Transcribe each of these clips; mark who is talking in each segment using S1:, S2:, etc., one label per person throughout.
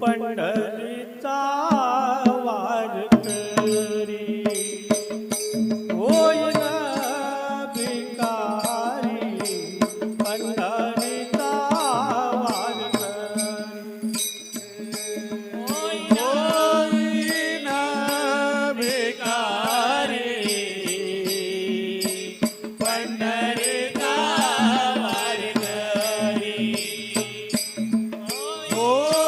S1: पंढरीचा वारकरी Oh.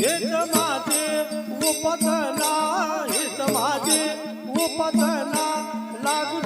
S1: हेच माझे उपजना हेच माझे उपजना लागू